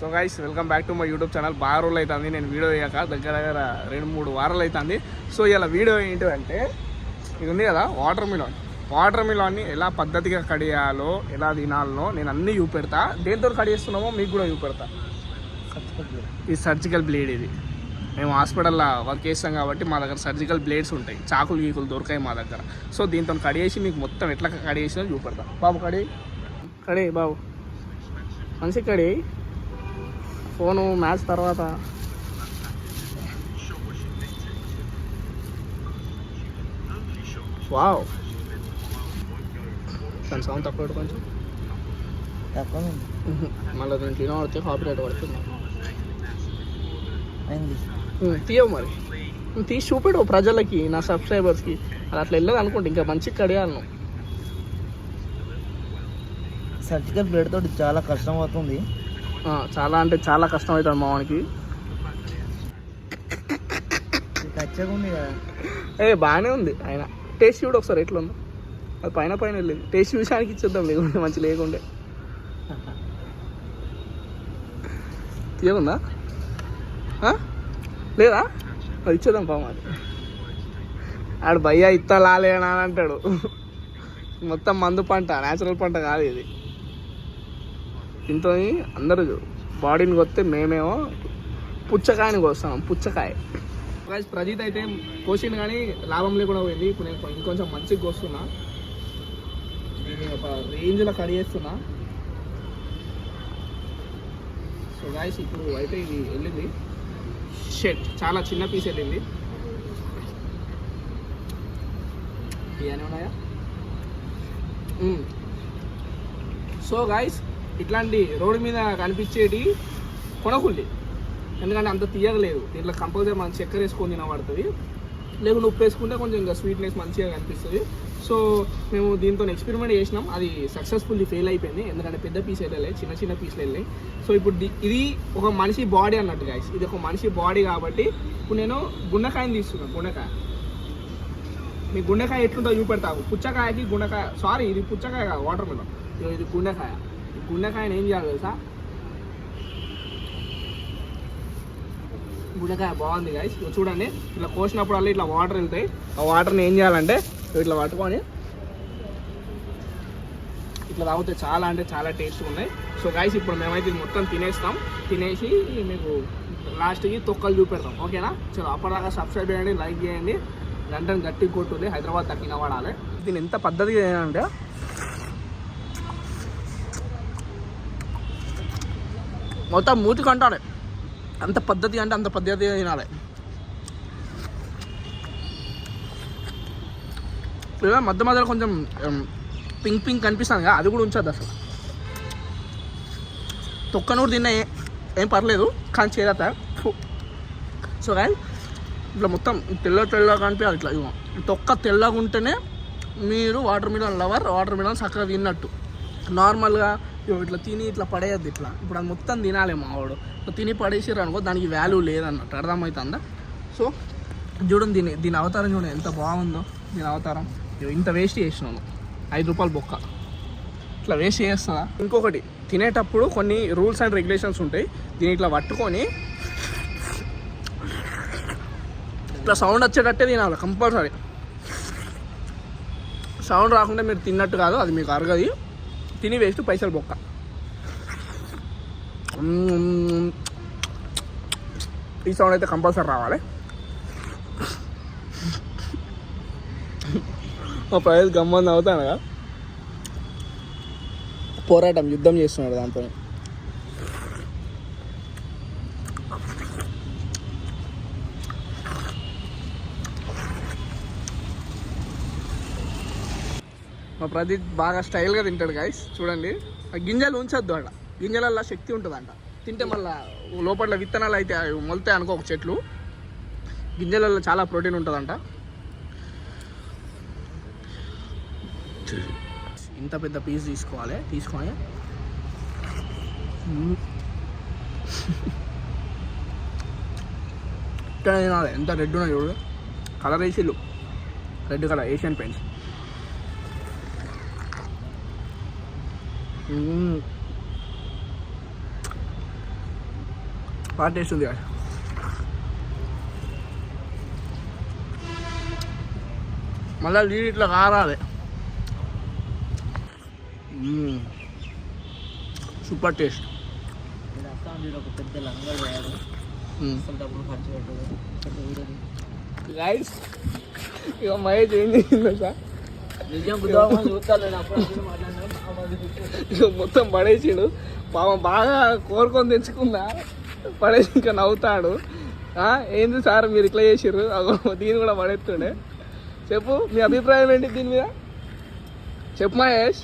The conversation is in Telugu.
So guys welcome back to my YouTube channel బాగా రోజులు అవుతుంది నేను వీడియో అయ్యాక దగ్గర దగ్గర రెండు మూడు వారాలు అవుతుంది సో ఇలా వీడియో ఏంటంటే ఇది ఉంది కదా వాటర్ మిలాన్ వాటర్ మిలాన్ని ఎలా పద్ధతిగా కడియాలో ఎలా తినాలో నేను అన్నీ చూపెడతా. దేంతో కడిగేస్తున్నామో మీకు కూడా చూపెడతా. ఈ సర్జికల్ బ్లేడ్ ఇది. మేము హాస్పిటల్లో వర్క్ చేస్తాం కాబట్టి మా దగ్గర సర్జికల్ బ్లేడ్స్ ఉంటాయి. చాకులు గీకులు దొరకాయి మా దగ్గర. సో దీంతో కడిగేసి మీకు మొత్తం ఎట్లా కడిగేసినా చూపెడతా. బాబు కడి కడే బాబు. మంచి కడే ఫోను మ్యాచ్ తర్వాత. వావ్. దాని సౌండ్ తక్కువ కొంచెం. తక్కువ మళ్ళీ నేను తిన పడితే కాపీ రైట్ పడుతుంది తీయవు మరి. తీసి చూపెడు ప్రజలకి నా సబ్స్క్రైబర్స్కి. అది అట్లా వెళ్ళదు అనుకుంటే ఇంకా మంచిగా కడియాలి నువ్వు సర్జికల్ బ్లేడ్ తోటి చాలా కష్టం అవుతుంది. చాలా అంటే చాలా కష్టం అవుతుంది మావానికి ఏ బాగానే ఉంది. ఆయన టేస్ట్ చూడు ఒకసారి ఎట్లా ఉందో. అది పైన పైన వెళ్ళింది. టేస్ట్ చూసానికి ఇచ్చేద్దాం లేకుంటే మంచి లేకుండే. తీయకుందా ఆ? లేదా? అది ఇచ్చేద్దాం పాము అది. ఆడు భయ్యా ఇత్తా లాలేనా అని అంటాడు. మొత్తం మందు పంట న్యాచురల్ పంట కాదు ఇది. దీంతో అందరూ బాడీని కొస్తే మేమేమో పుచ్చకాయని కోస్తాం. పుచ్చకాయ. ప్రైస్ ప్రజీత్ అయితే కోసిండు కానీ లాభం లేకుండా పోయింది. ఇప్పుడు నేను ఇంకొంచెం మంచిగా కోస్తున్నా. దీన్ని ఒక రేంజ్లో కడిగేస్తున్నా సో గాయస్ ఇప్పుడు అయితే ఇది వెళ్ళింది. షెట్ చాలా చిన్న పీస్ వెళ్ళింది. ఇవన్నీ ఉన్నాయా? Hmm. సో గాయస్ ఇట్లాంటి రోడ్డు మీద కనిపించేటి కొనకుండి ఎందుకంటే అంత తీయగలేదు. దీంట్లో కంపల్సరీ మనం చక్కెర వేసుకొని తినబడుతుంది. లేకుంటే ఉప్పు వేసుకుంటే కొంచెం ఇంకా స్వీట్నెస్ మంచిగా కనిపిస్తుంది. సో మేము దీంతో ఎక్స్పెరిమెంట్ చేసినాం. అది సక్సెస్ఫుల్లీ ఫెయిల్ అయిపోయింది. ఎందుకంటే పెద్ద పీస్ వెళ్ళలే చిన్న చిన్న పీసులు వెళ్ళాయి సో ఇప్పుడు ఇది ఒక మనిషి బాడీ అన్నట్టు గాయస్ ఇది ఒక మనిషి బాడీ కాబట్టి ఇప్పుడు నేను గుండెకాయని తీసుకున్నాను గుండెకాయ. మీ గుండెకాయ ఎట్లుంటో చూపెడతావు. పుచ్చకాయకి గుండెకాయ సారీ ఇది పుచ్చకాయ కాదు వాటర్ మిలన్ ఇది గుండెకాయ. గుండెకాయని ఏం చేయాలి తెలుసా గుండెకాయ బాగుంది గాయస్ చూడండి ఇట్లా కోసినప్పుడల్లా ఇట్లా వాటర్ వెళ్తాయి. ఆ వాటర్ని ఏం చేయాలంటే ఇట్లా పట్టుకొని ఇట్లా తాగితే చాలా అంటే చాలా టేస్ట్ ఉన్నాయి. సో గాయస్ ఇప్పుడు మేమైతే మొత్తం తినేస్తాం. తినేసి మీకు లాస్ట్కి తొక్కలు చూపెడతాం. ఓకేనా చలో అప్పటిదాకా సబ్స్క్రైబ్ చేయండి లైక్ చేయండి. గంటను గట్టి కొట్టుంది హైదరాబాద్ తగ్గిన వాడాలి. దీని ఎంత పద్ధతిగా అంటే మొత్తం మూతి కంటాలి. అంత పద్ధతి అంటే అంత పద్ధతిగా తినాలి. లేదా మధ్య మధ్యలో కొంచెం పింక్ పింక్ కనిపిస్తుంది కదా అది కూడా ఉంచద్దు అసలు. తొక్కనూరు తిన్నా తిన్న ఏం పర్లేదు కానీ చేరత. సో కానీ ఇట్లా మొత్తం తెల్ల తెల్లగా కనిపించాలి ఇట్లా ఇవ్వం తొక్క తెల్లగా ఉంటేనే మీరు watermelon lover watermelon చక్కగా తిన్నట్టు. నార్మల్గా ఇట్లా తిని ఇట్లా పడేయద్దు ఇట్లా. ఇప్పుడు అది మొత్తం తినాలి మావాడు ఇట్లా తిని పడేసారు అనుకో దానికి వాల్యూ లేదన్నట్టు. అర్థమవుతుందా? సో చూడండి దీని దీని అవతారం చూడండి ఎంత బాగుందో. దీని అవతారం. ఇగో ఇంత వేస్ట్ చేసినాను ఐదు రూపాయలు బొక్క. ఇట్లా వేస్ట్ చేస్తుందా? ఇంకొకటి తినేటప్పుడు కొన్ని రూల్స్ అండ్ రెగ్యులేషన్స్ ఉంటాయి. దీన్ని ఇట్లా పట్టుకొని ఇట్లా సౌండ్ వచ్చేటట్టే తినాలి కంపల్సరీ సౌండ్ రాకుండా మీరు తిన్నట్టు కాదు అది మీకు అరగది. తిని వేస్ట్ పైసలు బొక్క. ఈ సౌండ్ అయితే కంపల్సరీ రావాలి. మా ప్రైజ్ గమ్మని అవుతాను కదా. పోరాటం యుద్ధం చేస్తున్నాడు దాంతో. మా ప్రదీప్ బాగా స్టైల్గా తింటాడు గాయస్ చూడండి. ఆ గింజలు ఉంచొద్దు అంట. గింజలల్లో శక్తి ఉంటుందంట. తింటే మళ్ళీ లోపల విత్తనాలు అయితే మొలతాయి అనుకో ఒక చెట్లు. గింజలలో చాలా ప్రోటీన్ ఉంటుందంట. ఇంత పెద్ద పీస్ తీసుకోవాలి. తీసుకొని. తినాలి. ఎంత రెడ్ ఉన్నాయి చూడు. కలర్ వేసిల్లు. రెడ్ కలర్ ఏషియన్ పెయింట్స్ బాగా టేస్ట్ ఉంది guys. మళ్ళా నీళ్ళు ఇట్లా కారాలి. సూపర్ టేస్ట్ గైస్ ఇక మహేష్ ఏం చేసిందో సార్? నిజం చూస్తాను మొత్తం పడేసిండు. పాపం బాగా కోరుకొని తెచ్చుకుందా పడేసి ఇంకా నవ్వుతాడు. ఏంది సార్ మీరు ఇట్లా చేసిర్రు? అగో దీన్ని కూడా పడేస్తుండే. చెప్పు మీ అభిప్రాయం ఏంటి దీని మీద? చెప్పు మహేష్.